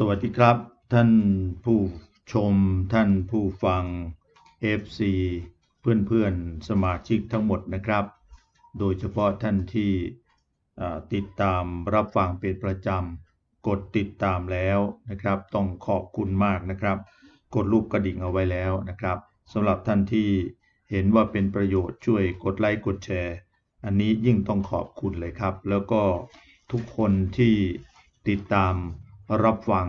สวัสดีครับ ท่านผู้ชมท่านผู้ฟัง FC เพื่อนๆสมาชิกทั้งหมดนะครับ โดยเฉพาะท่านที่ ติดตามรับฟังเป็นประจำ กดติดตามแล้วนะครับ ต้องขอบคุณมากนะครับ กดรูปกระดิ่งเอาไว้แล้วนะครับสำหรับท่านที่เห็นว่าเป็นประโยชน์ช่วยกดไลค์กดแชร์ อันนี้ยิ่งต้องขอบคุณเลยครับ แล้วก็ทุกคนที่ติดตามรับฟัง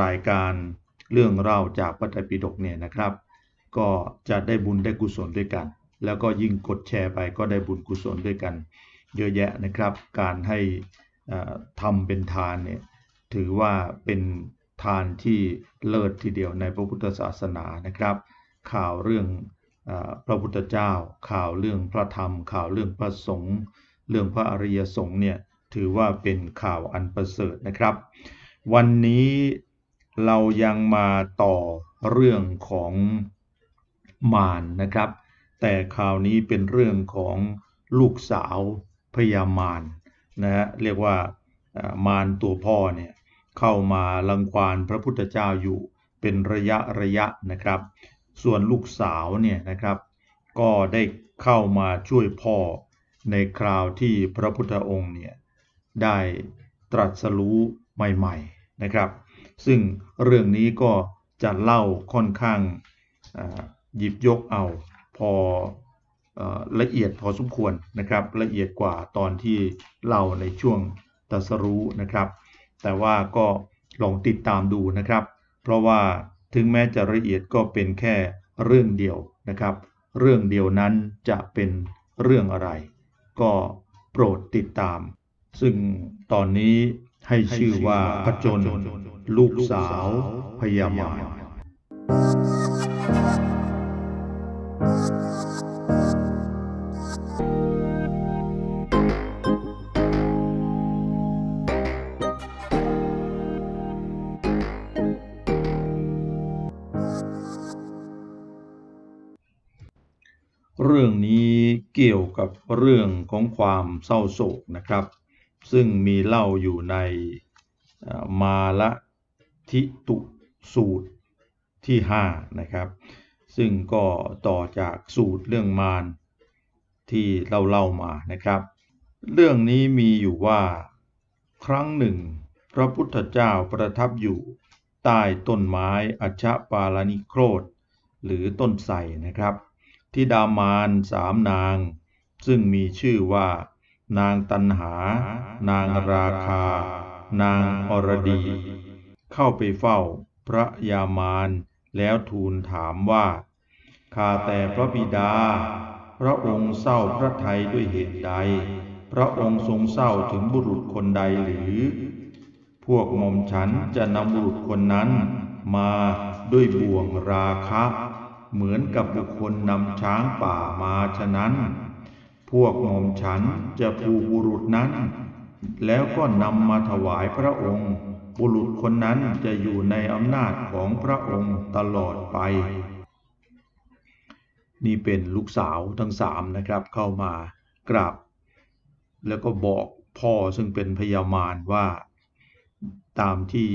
รายการเรื่องเล่าจากพระไตรปิฎกเนี่ยนะครับ ก็จะได้บุญได้กุศลด้วยกัน แล้วก็ยิ่งกดแชร์ไปก็ได้บุญกุศลด้วยกัน เยอะแยะนะครับ การให้ทำเป็นทานเนี่ยถือว่าเป็นทานที่เลิศทีเดียวในพระพุทธศาสนานะครับ ข่าวเรื่องอพระพุทธเจ้า ข่าวเรื่องพระธรรม ข่าวเรื่องพระสงฆ์เรื่องพระอริยสงฆ์เนี่ยถือว่าเป็นข่าวอันประเสริฐนะครับ วันนี้เรายังมาต่อเรื่องของมารนะครับ แต่คราวนี้เป็นเรื่องของลูกสาว พญามารนะฮะเรียกว่ามารตัวพ่อเนี่ยเข้ามาลังควานพระพุทธเจ้าอยู่เป็นระยะระยะนะครับ ส่วนลูกสาวเนี่ยนะครับ ก็ได้เข้ามาช่วยพ่อในคราวที่พระพุทธองค์เนี่ยได้ตรัสรู้ใหม่ๆนะครับ ซึ่งเรื่องนี้ก็จะเล่าค่อนข้างหยิบยกเอาพอ ละเอียดพอสมควรนะครับ ละเอียดกว่าตอนที่เล่าในช่วงตัสรู้นะครับ แต่ว่าก็ลองติดตามดูนะครับ เพราะว่าถึงแม้จะละเอียดก็เป็นแค่เรื่องเดียวนะครับ เรื่องเดียวนั้นจะเป็นเรื่องอะไร ก็โปรดติดตาม ซึ่งตอนนี้ให้ชื่อว่าพจนลูกสาวพญามาร เรื่องนี้เกี่ยวกับเรื่องของความเศร้าโศกนะครับ ซึ่งมีเล่าอยู่ในมาละทิตุสูตรที่ 5 นะครับ ซึ่งก็ต่อจากสูตรเรื่องมารที่เราเล่ามานะครับ เรื่องนี้มีอยู่ว่าครั้งหนึ่ง พระพุทธเจ้าประทับอยู่ใต้ต้นไม้อัชปาลานิโครธหรือต้นไทรนะครับ ทิดามานสามนาง ซึ่งมีชื่อว่า นางตันหา นางราคา นางอรดี เข้าไปเฝ้าพระยามารแล้วทูลถามว่าข้าแต่พระบิดา พระองค์เศร้าพระทัยด้วยเหตุใด พระองค์ทรงเศร้าถึงบุรุษคนใดหรือ พวกหม่อมฉันจะนำบุรุษคนนั้นมาด้วยบ่วงราคะ เหมือนกับบุคคลนำช้างป่ามาฉะนั้น พวกหม่อมฉันจะผูกบุรุษนั้น แล้วก็นำมาถวายพระองค์ บุรุษคนนั้นจะอยู่ในอำนาจของพระองค์ตลอดไป นี่เป็นลูกสาวทั้งสามนะครับเข้ามากราบ แล้วก็บอกพ่อซึ่งเป็นพญามารว่าตามที่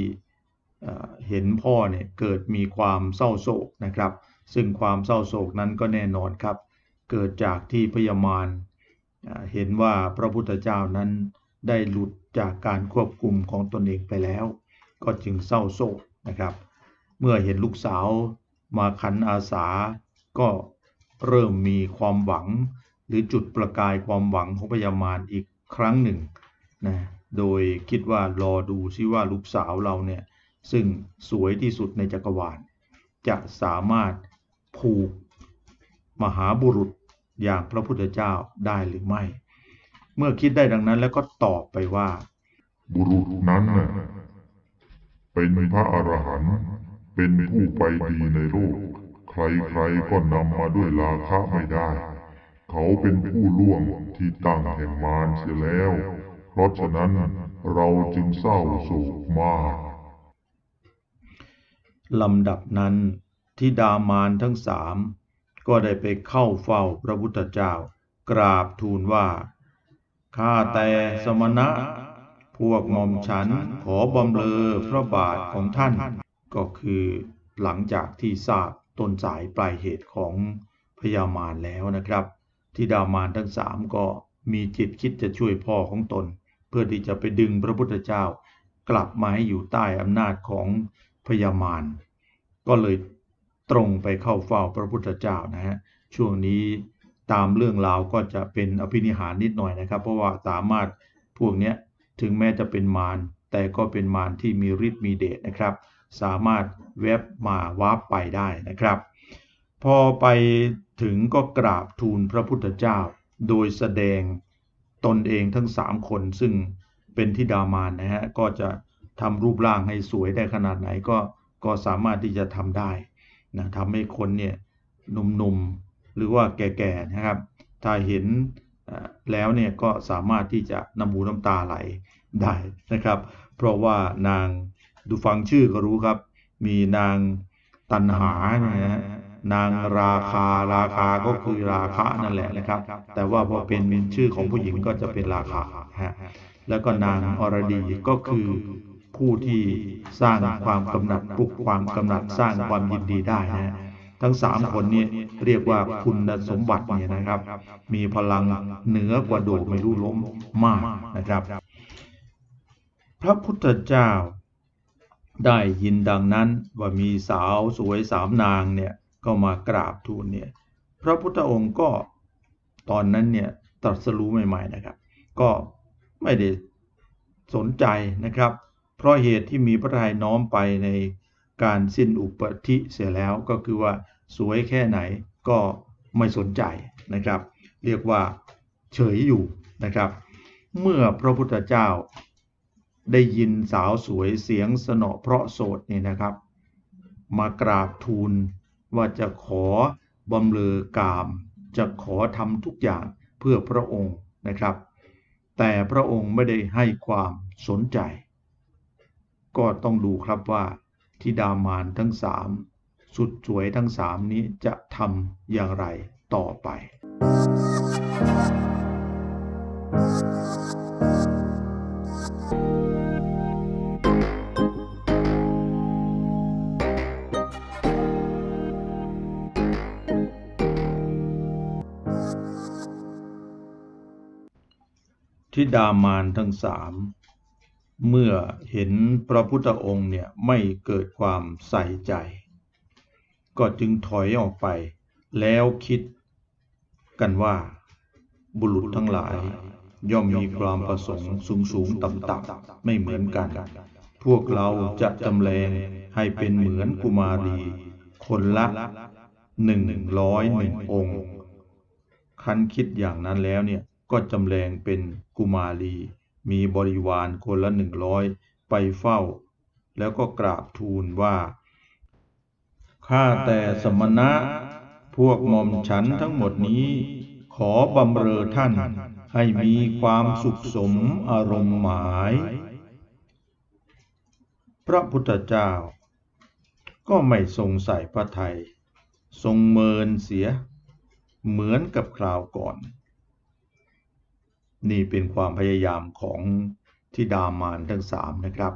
เห็นพ่อเนี่ยเกิดมีความเศร้าโศกนะครับ ซึ่งความเศร้าโศกนั้นก็แน่นอนครับ เกิดจากที่พญามารเห็นว่าพระพุทธเจ้านั้นได้หลุดจากการควบคุมของตนเองไปแล้ว ก็จึงเศร้าโศกนะครับ เมื่อเห็นลูกสาวมาขันอาสา ก็เริ่มมีความหวัง หรือจุดประกายความหวังของพญามารอีกครั้งหนึ่งนะโดยคิดว่ารอดูซิว่าลูกสาวเราเนี่ยซึ่งสวยที่สุดในจักรวาลจะสามารถ ผูก มหาบุรุษอย่างพระพุทธเจ้าได้หรือไม่ เมื่อคิดได้ดังนั้นแล้วก็ตอบไปว่า บุรุษนั้นน่ะเป็นพระอรหันต์เป็นผู้ไปดีในโลก ใครๆก็นำมาด้วยราคะไม่ได้ เขาเป็นผู้ล่วงที่ตั้งแห่งมารเสียแล้ว เพราะฉะนั้นเราจึงเศร้าโศกมากลำดับนั้น ทิดามารทั้งสามก็ได้ไปเข้าเฝ้าพระพุทธเจ้า กราบทูลว่า ข้าแต่สมณะ พวกหมอมฉันขอบำเรอพระบาทของท่าน ก็คือหลังจากที่ทราบต้นสายปลายเหตุของพญามารแล้วนะครับทิดามารทั้งสามก็มีจิตคิดจะช่วยพ่อของตน เพื่อที่จะไปดึงพระพุทธเจ้ากลับมาให้อยู่ใต้อำนาจของพญามารก็เลย ตรงไปเข้าเฝ้าพระพุทธเจ้านะฮะช่วงนี้ตามเรื่องราวก็จะเป็นอภินิหารนิดหน่อยนะครับ เพราะว่าสามารถพวกเนี้ยถึงแม้จะเป็นมารแต่ก็เป็นมารที่มีฤทธิ์มีเดชนะครับ สามารถเว็บมาวาร์ปไปได้นะครับ พอไปถึงก็กราบทูลพระพุทธเจ้า โดยแสดงตนเองทั้งสามคนซึ่งเป็นทิดามานนะฮะก็จะทำรูปร่างให้สวยได้ขนาดไหนก็ก็สามารถที่จะทำได้ นะทำให้คนเนี่ยหนุ่มๆ หรือว่าแก่ๆนะครับ ถ้าเห็นแล้วเนี่ยก็สามารถที่จะน้ำหูน้ำตาไหลได้นะครับ เพราะว่านางดูฟังชื่อก็รู้ครับ มีนางตันหานะฮะนางราคาราคาก็คือราคะนั่นแหละนะครับ แต่ว่าพอเป็นชื่อของผู้หญิงก็จะเป็นราคาฮะแล้วก็นางอรดีก็คือ ผู้ที่สร้างความกำหนัดปลุกความกำหนัดสร้างความยินดีได้นะฮะทั้งสามคนนี้เรียกว่าคุณสมบัติเนี่ยนะครับ มีพลังเหนือกว่าโดดไม่รู้ล้มมากนะครับ พระพุทธเจ้าได้ยินดังนั้นว่ามีสาวสวยสามนางเนี่ยก็มากราบทูลเนี่ยพระพุทธองค์ก็ตอนนั้นเนี่ยตรัสรู้ใหม่ ๆนะครับ ก็ไม่ได้สนใจนะครับ เพราะเหตุที่มีพระทัยน้อมไปในการสิ้นอุปธิเสียแล้วก็คือว่าสวยแค่ไหนก็ไม่สนใจนะครับ เรียกว่าเฉยอยู่นะครับ เมื่อพระพุทธเจ้าได้ยินสาวสวยเสียงสนอเพราะโสดนี่นะครับ มากราบทูลว่าจะขอบำเรอกาม จะขอทำทุกอย่างเพื่อพระองค์นะครับ แต่พระองค์ไม่ได้ให้ความสนใจ ก็ต้องดูครับว่าทิดามานทั้งสามสุดสวยทั้งสามนี้จะทำอย่างไรต่อไป ทิดามานทั้งสาม เมื่อเห็นพระพุทธองค์เนี่ยไม่เกิดความใส่ใจ ก็จึงถอยออกไป แล้วคิดกันว่าบุรุษทั้งหลาย ย่อมมีความประสงค์สูงสูงต่ำต่ำไม่เหมือนกัน พวกเราจะจำแรงให้เป็นเหมือนกุมารี คนละหนึ่งร้อยหนึ่งองค์คันคิดอย่างนั้นแล้วเนี่ยก็จำแรงเป็นกุมารี มีบริวารคนละหนึ่งร้อยไปเฝ้า แล้วก็กราบทูลว่าข้าแต่สมณะ พวกหม่อมฉันทั้งหมดนี้ ขอบำเรอท่านให้มีความสุขสมอารมณ์หมาย พระพุทธเจ้า ก็ไม่ทรงใส่พระไทย ทรงเมินเสีย เหมือนกับคราวก่อน นี่เป็นความพยายามของทิดามานทั้งสามนะครับ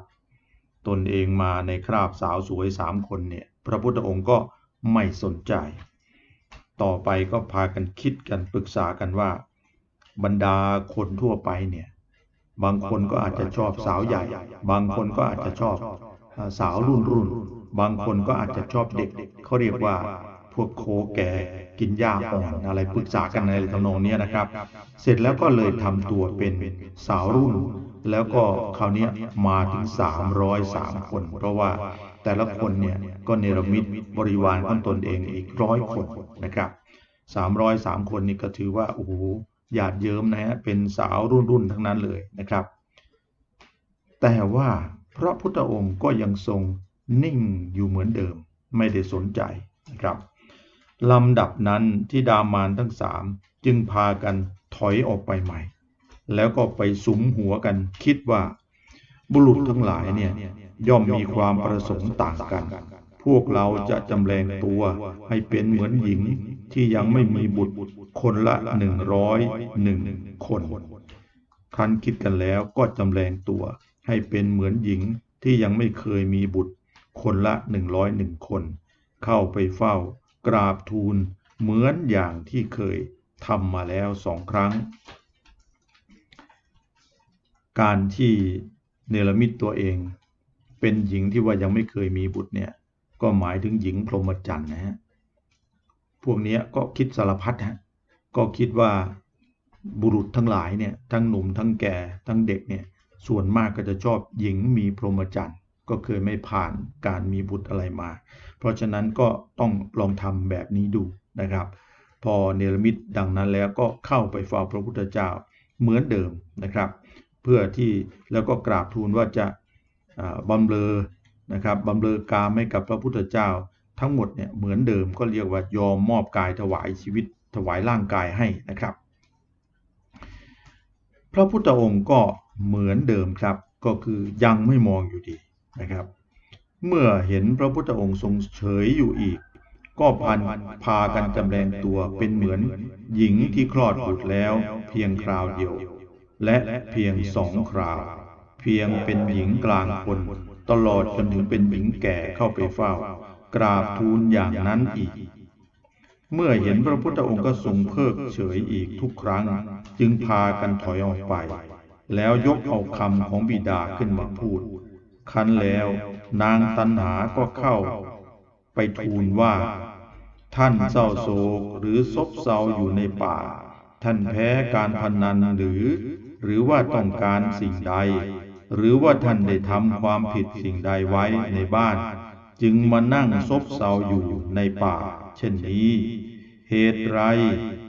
ตนเองมาในคราบสาวสวยสามคนเนี่ยพระพุทธองค์ก็ไม่สนใจ ต่อไปก็พากันคิดกันปรึกษากันว่า บรรดาคนทั่วไปเนี่ยบางคนก็อาจจะชอบสาวใหญ่ บางคนก็อาจจะชอบสาวรุ่นรุ่น บางคนก็อาจจะชอบเด็กเขาเรียกว่า วกโคแก่กินหญ้าอ่อนอะไรปรึกษากันในทำนองนี้นะครับ เสร็จแล้วก็เลยทำตัวเป็นสาวรุ่น แล้วก็คราวนี้มาถึง 303 คน เพราะว่าแต่ละคนเนี่ยก็เนรมิตบริวารของตนเองอีกร้อยคนนะครับ303 คนนี่ก็ถือว่าโอ้โหหยาดเยิ้มนะฮะเป็นสาวรุ่นรุ่นทั้งนั้นเลยนะครับ แต่ว่าพระพุทธองค์ก็ยังทรงนิ่งอยู่เหมือนเดิมไม่ได้สนใจนะครับ ลำดับนั้นที่ดามานทั้งสามจึงพากันถอยออกไปใหม่ แล้วก็ไปสุมหัวกันคิดว่า บุรุษทั้งหลายเนี่ยย่อมมีความประสงค์ต่างกัน พวกเราจะจำแรงตัวให้เป็นเหมือนหญิงที่ยังไม่มีบุตรคนละหนึ่งร้อยหนึ่งคนครั้นคิดกันแล้วก็จำแรงตัวให้เป็นเหมือนหญิงที่ยังไม่เคยมีบุตรคนละหนึ่งร้อยหนึ่งคน เข้าไปเฝ้า กราบทูลเหมือนอย่างที่เคยทำมาแล้วสองครั้ง การที่เนรมิตตัวเอง เป็นหญิงที่ว่ายังไม่เคยมีบุตรเนี่ยก็หมายถึงหญิงพรหมจรรย์นะฮะพวกนี้ก็คิดสารพัดฮะก็คิดว่าบุรุษทั้งหลายเนี่ยทั้งหนุ่มทั้งแก่ทั้งเด็กเนี่ยส่วนมากก็จะชอบหญิงมีพรหมจรรย์ ก็เคยไม่ผ่านการมีบุตรอะไรมา เพราะฉะนั้นก็ต้องลองทำแบบนี้ดูนะครับ พอเนรมิตดังนั้นแล้วก็เข้าไปเฝ้าพระพุทธเจ้าเหมือนเดิมนะครับ เพื่อที่แล้วก็กราบทูลว่าจะอ่าบำเรอนะครับบำเรอกามให้กับพระพุทธเจ้าทั้งหมดเนี่ยเหมือนเดิมก็เรียกว่ายอมมอบกายถวายชีวิตถวายร่างกายให้นะครับ พระพุทธองค์ก็เหมือนเดิมครับก็คือยังไม่มองอยู่ดี นะครับ เมื่อเห็นพระพุทธองค์ทรงเฉยอยู่อีก ก็พันพากันจำแรงตัวเป็นเหมือนหญิงที่คลอดบุตรแล้วเพียงคราวเดียว และเพียงสองคราว เพียงเป็นหญิงกลางคนตลอดจนถึงเป็นหญิงแก่เข้าไปเฝ้า กราบทูลอย่างนั้นอีก เมื่อเห็นพระพุทธองค์ก็ทรงเพิกเฉยอีกทุกครั้ง จึงพากันถอยออกไป แล้วยกเอาคำของบิดาขึ้นมาพูด คันแล้ว นางตันหาก็เข้า ไปทูลว่า ท่านเศร้าโศกหรือซบเซาอยู่ในป่า ท่านแพ้การพนันหรือ หรือว่าต้องการสิ่งใด หรือว่าท่านได้ทำความผิดสิ่งใดไว้ในบ้าน จึงมานั่งซบเซาอยู่ในป่า เช่นนี้ เหตุไร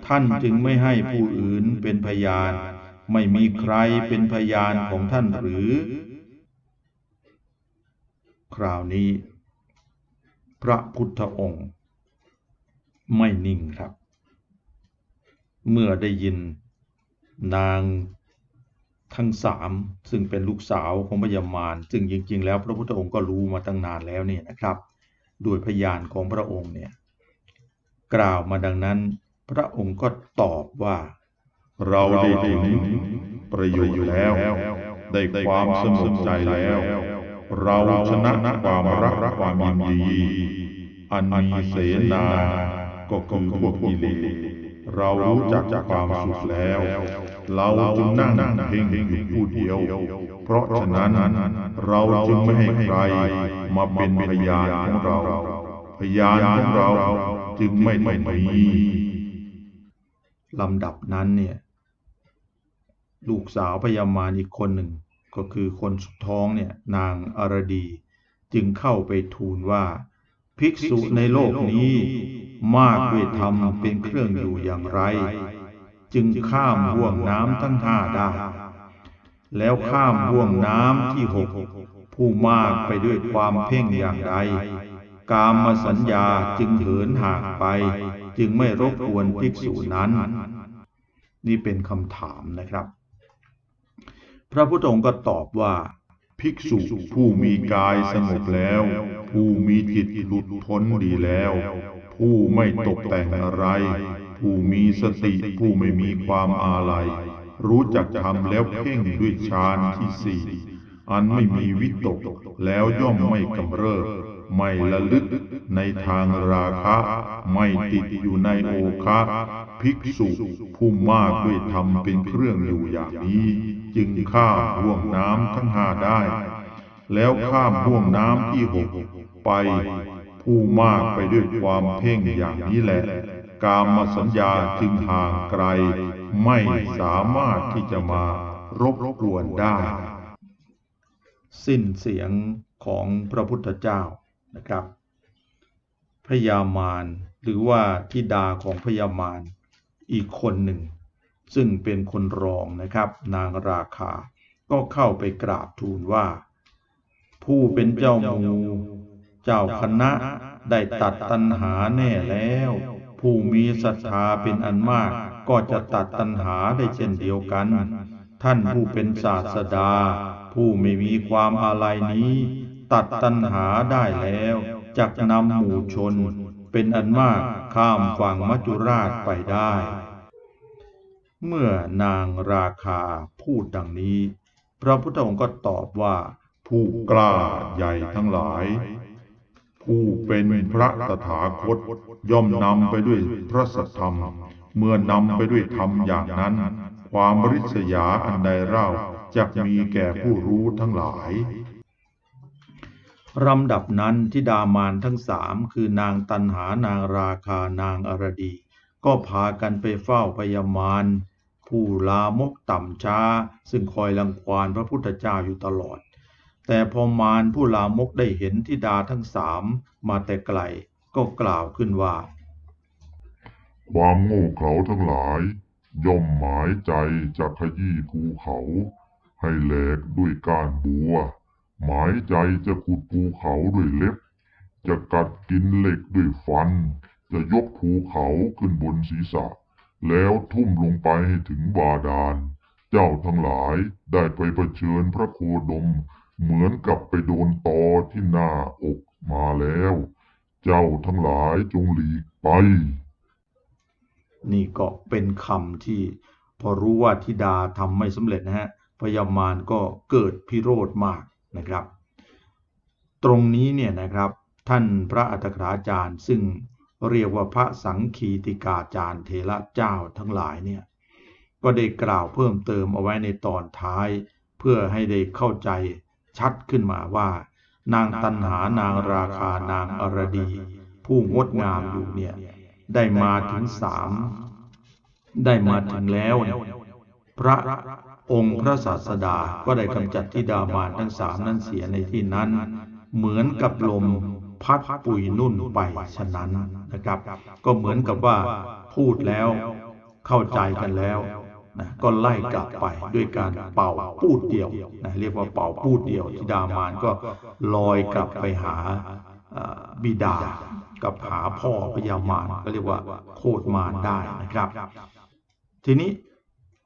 ท่านจึงไม่ให้ผู้อื่นเป็นพยาน ไม่มีใครเป็นพยานของท่านหรือ คราวนี้ พระพุทธองค์ไม่นิ่งครับ เมื่อได้ยินนางทั้งสามซึ่งเป็นลูกสาวของพญามารซึ่งจริง ๆ แล้วพระพุทธองค์ก็รู้มาตั้งนานแล้วเนี่ยนะครับ โดยพยานของพระองค์เนี่ยกล่าวมาดังนั้น พระองค์ก็ตอบว่า เราได้ถึงประโยชน์แล้ว ได้ความสงบใจแล้ว เราชนะความรักความยินดี อันมีเสนา ก็คือพวกกิเลสเรารู้จักความสุขแล้ว เราจึงนั่งเพ่งอยู่ผู้เดียว เพราะฉะนั้นเราจึงไม่ให้ใครมาเป็นพยานของเรา พยานของเราจึงไม่ต้องมีลำดับนั้นเนี่ย ลูกสาวพญามารอีกคนหนึ่ง ก็คือคนสุดท้องเนี่ยนางอรดี จึงเข้าไปทูลว่า ภิกษุในโลกนี้มากด้วยธรรมเป็นเครื่องอยู่อย่างไร จึงข้ามห่วงน้ำทั้งห้าได้ แล้วข้ามห่วงน้ำที่หกผู้มากไปด้วยความเพ่งอย่างใดกามมาสัญญาจึงเหินห่างไป จึงไม่รบกวนภิกษุนั้น นี่เป็นคำถามนะครับ พระพุทธองค์ก็ตอบว่า ภิกษุผู้มีกายสงบแล้ว ผู้มีจิตหลุดพ้นดีแล้ว ผู้ไม่ตกแต่งอะไร ผู้มีสติผู้ไม่มีความอาลัย รู้จักทำแล้วเพ่งด้วยฌานที่สี่อันไม่มีวิตกแล้วย่อมไม่กำเริบ ไม่ละลึกในทางราคะ ไม่ติดอยู่ในโอคะภิกษุผู้มากด้วยธรรมเป็นเครื่องอยู่อย่างนี้ จึงข้ามห่วงน้ำทั้งห้าได้ แล้วข้ามห่วงน้ำที่หกไปผู้มากไปด้วยความเพ่งอย่างนี้แหละ กามสัญญาจึงห่างไกล ไม่สามารถที่จะมารบกวนได้ สิ้นเสียงของพระพุทธเจ้า นะครับพญามารหรือว่าธิดาของพญามารอีกคนหนึ่ง ซึ่งเป็นคนรองนะครับ นางราคา ก็เข้าไปกราบทูลว่า ผู้เป็นเจ้ามูเจ้าคณะได้ตัดตัณหาแน่แล้ว ผู้มีศรัทธาเป็นอันมากก็จะตัดตัณหาได้เช่นเดียวกัน ท่านผู้เป็นศาสดา ผู้ไม่มีความอาลัยนี้ ตัดตัณหาได้แล้วจักนำหมู่ชน เป็นอันมากข้ามฝั่งมัจจุราชไปได้ เมื่อนางราคาพูดดังนี้ พระพุทธองค์ก็ตอบว่า ผู้กล้าใหญ่ทั้งหลาย ผู้เป็นพระตถาคตย่อมนำไปด้วยพระสัทธรรม เมื่อนำไปด้วยธรรมอย่างนั้น ความริษยาอันใดเล่าจะมีแก่ผู้รู้ทั้งหลาย ลำดับนั้นทิดามานทั้งสามคือนางตันหานางราคานางอรดี ก็พากันไปเฝ้าพยามารผู้ลามกต่ำช้า ซึ่งคอยรังควานพระพุทธเจ้าอยู่ตลอด แต่พอมารผู้ลามกได้เห็นทิดาทั้งสามมาแต่ไกลก็กล่าวขึ้นว่า ความโง่เขลาทั้งหลาย ย่อมหมายใจจะขยี้ภูเขา ให้แหลกด้วยกานบัว หมายใจจะขุดภูเขาด้วยเล็บ จะกัดกินเหล็กด้วยฟัน จะยกภูเขาขึ้นบนศีรษะ แล้วทุ่มลงไปให้ถึงบาดาล เจ้าทั้งหลายได้ไปเผชิญพระโคดม เหมือนกับไปโดนตอที่หน้าอกมาแล้ว เจ้าทั้งหลายจงหลีกไป นี่ก็เป็นคำที่พอรู้ว่าธิดาทำไม่สำเร็จนะฮะพยามารก็เกิดพิโรธมาก นะครับ ตรงนี้เนี่ยนะครับท่านพระอัตถาจารย์ซึ่งเรียกว่าพระสังคีติกาจารย์เทระเจ้าทั้งหลายเนี่ยก็ได้กล่าวเพิ่มเติมเอาไว้ในตอนท้าย เพื่อให้ได้เข้าใจชัดขึ้นมาว่า นางตันหานางราคานางอรดี ผู้งดงามอยู่เนี่ยได้มาถึงสามได้มาถึงแล้วเนี่ยพระ องค์พระศาสดาก็ได้กำจัดทิดามารทั้งสามนั้นเสียในที่นั้น เหมือนกับลมพัดปุยนุ่นไปฉะนั้นนะครับ ก็เหมือนกับว่าพูดแล้วเข้าใจกันแล้วนะก็ไล่กลับไปด้วยการเป่าพูดเดียวนะเรียกว่าเป่าพูดเดียวทิดามารก็ลอยกลับไปหาบิดากับหาพ่อพญามารก็เรียกว่าโคตรมารได้นะครับ ทีนี้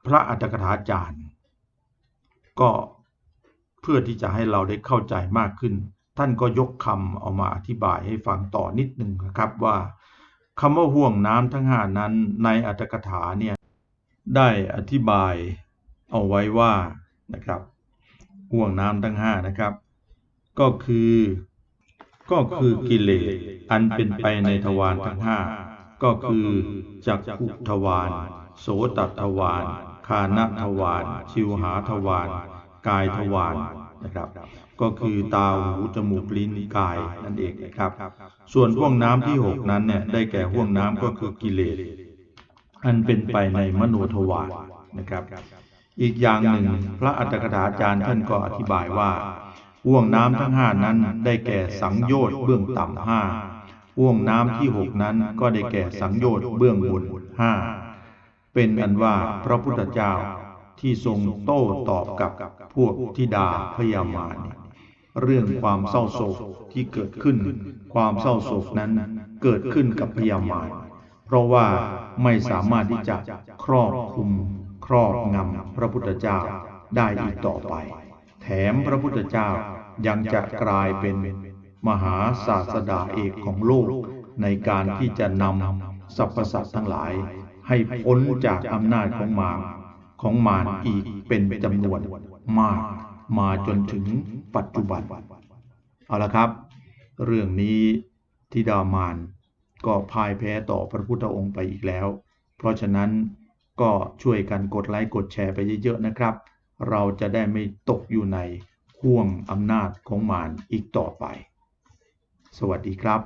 พระอัตถกถาจารย์ ก็เพื่อที่จะให้เราได้เข้าใจมากขึ้น ท่านก็ยกคำเอามาอธิบายให้ฟังต่อนิดหนึ่งนะครับว่าคำว่าห่วงน้ำทั้งห้านั้นในอัตถกถาเนี่ยได้อธิบายเอาไว้ว่านะครับห่วงน้ำทั้งห้านะครับ ก็คือก็คือกิเลสอันเป็นไปในทวารทั้งห้าก็คือจักขุทวารโสตทวาร คานทวาร ชิวหาทวาร กายทวารนะครับ ก็คือตาหูจมูกลิ้นกายนั่นเองนะครับ ส่วนห่วงน้ำที่หกนั้นเนี่ยได้แก่ห่วงน้ำก็คือกิเลส อันเป็นไปในมโนทวารนะครับ อีกอย่างหนึ่งพระอัตถกถาจารย์ท่านก็อธิบายว่าห่วงน้ำทั้งห้านั้นได้แก่สังโยชน์เบื้องต่ำห้าห่วงน้ำที่หกนั้นก็ได้แก่สังโยชน์เบื้องบนห้า เป็นอันว่าพระพุทธเจ้าที่ทรงโต้ตอบกับพวกทิดาพยามารเนี่เรื่องความเศร้าโศกที่เกิดขึ้น ความเศร้าโศกนั้นเกิดขึ้นกับพยามารเพราะว่าไม่สามารถที่จะครอบคุม ครอบงำพระพุทธเจ้าได้อีกต่อไป แถมพระพุทธเจ้ายังจะกลายเป็นมหาศาสดาเอกของโลกในการที่จะนำสรรพสัตว์ทั้งหลาย ให้พ้นจากอำนาจของมารของมารอีกเป็นจำนวนมากมาจนถึงปัจจุบัน เอาละครับ เรื่องนี้ทิดามานก็พ่ายแพ้ต่อพระพุทธองค์ไปอีกแล้ว เพราะฉะนั้นก็ช่วยกันกดไลค์กดแชร์ไปเยอะๆนะครับ เราจะได้ไม่ตกอยู่ในห่วงอำนาจของมารอีกต่อไป สวัสดีครับ